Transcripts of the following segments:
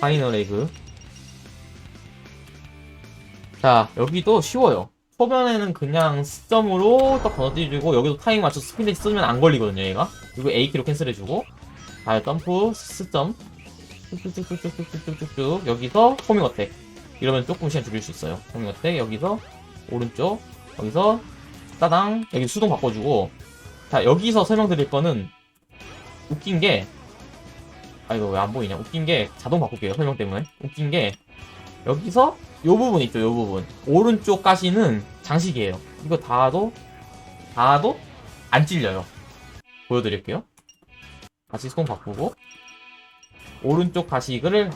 파이널 에그. 자, 여기도 쉬워요. 초반에는 그냥 스점으로 딱 건너뛰어주고, 여기도 타이밍 맞춰 스피드 쓰면 안 걸리거든요, 얘가. 그리고 A키로 캔슬해주고, 자, 점프, 스점. 쭉쭉쭉쭉쭉쭉쭉쭉. 여기서 호밍 어택. 이러면 조금 시간 줄일 수 있어요. 호밍 어택. 여기서 오른쪽. 여기서 따당. 여기 수동 바꿔주고. 자, 여기서 설명드릴 거는 웃긴 게, 아, 이거 왜 안 보이냐. 웃긴 게, 자동 바꿀게요. 설명 때문에. 웃긴 게, 여기서 요 부분 있죠, 요 부분. 오른쪽 가시는 장식이에요. 이거 닿아도, 닿아도 안 찔려요. 보여드릴게요. 다시 수동 바꾸고, 오른쪽 가식을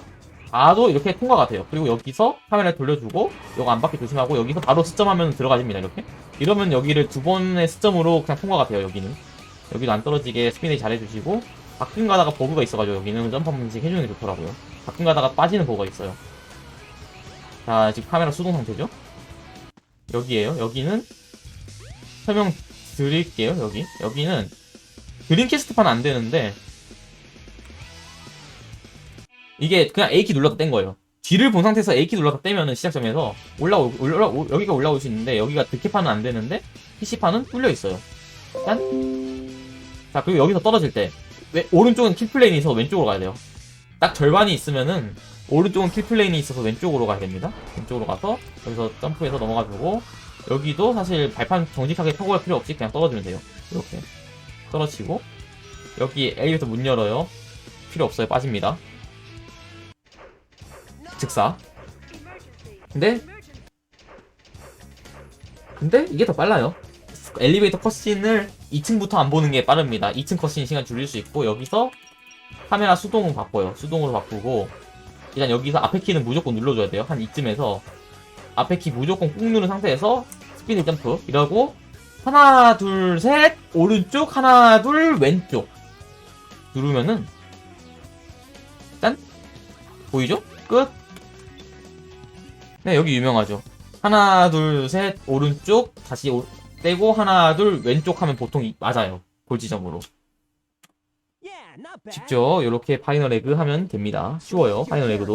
닿아도 이렇게 통과가 돼요. 그리고 여기서 카메라 돌려주고, 요거 안 받게 조심하고, 여기서 바로 스점하면 들어가집니다, 이렇게. 이러면 여기를 두 번의 스점으로 그냥 통과가 돼요, 여기는. 여기도 안 떨어지게 스피드 잘해주시고, 가끔 가다가 버그가 있어가지고 여기는 점프 한 번씩 해주는 게 좋더라고요. 가끔 가다가 빠지는 버그가 있어요. 자, 지금 카메라 수동 상태죠? 여기에요. 여기는 설명 드릴게요. 여기. 여기는 드림캐스트판 안 되는데 이게 그냥 A키 눌렀다 뗀 거예요. 뒤를 본 상태에서 A키 눌렀다 떼면은 시작점에서 올라오, 올라, 올- 여기가 올라올 수 있는데 여기가 득회판은 안 되는데 PC판은 뚫려 있어요. 짠. 자, 그리고 여기서 떨어질 때 왜, 오른쪽은 킬플레인이 있어서 왼쪽으로 가야 돼요. 딱 절반이 있으면은 오른쪽은 킬플레인이 있어서 왼쪽으로 가야 됩니다. 왼쪽으로 가서 여기서 점프해서 넘어가주고 여기도 사실 발판 정직하게 펴고 갈 필요 없이 그냥 떨어지면 돼요. 이렇게 떨어지고 여기 엘리베이터 문 열어요. 필요 없어요. 빠집니다. 즉사. 근데 근데 이게 더 빨라요. 엘리베이터 컷신을 2층부터 안 보는 게 빠릅니다. 2층 컷신 시간 줄일 수 있고 여기서 카메라 수동은 바꿔요. 수동으로 바꾸고 일단 여기서 앞에 키는 무조건 눌러줘야 돼요. 한 이쯤에서 앞에 키 무조건 꾹 누른 상태에서 스피드 점프 이러고 하나 둘 셋 오른쪽 하나 둘 왼쪽 누르면은 짠 보이죠? 끝. 네 여기 유명하죠. 하나 둘 셋 오른쪽 다시 오, 떼고 하나 둘 왼쪽 하면 보통 이- 맞아요. 골 지점으로. 쉽죠? 이렇게 파이널 에그 하면 됩니다. 쉬워요. 파이널 에그도.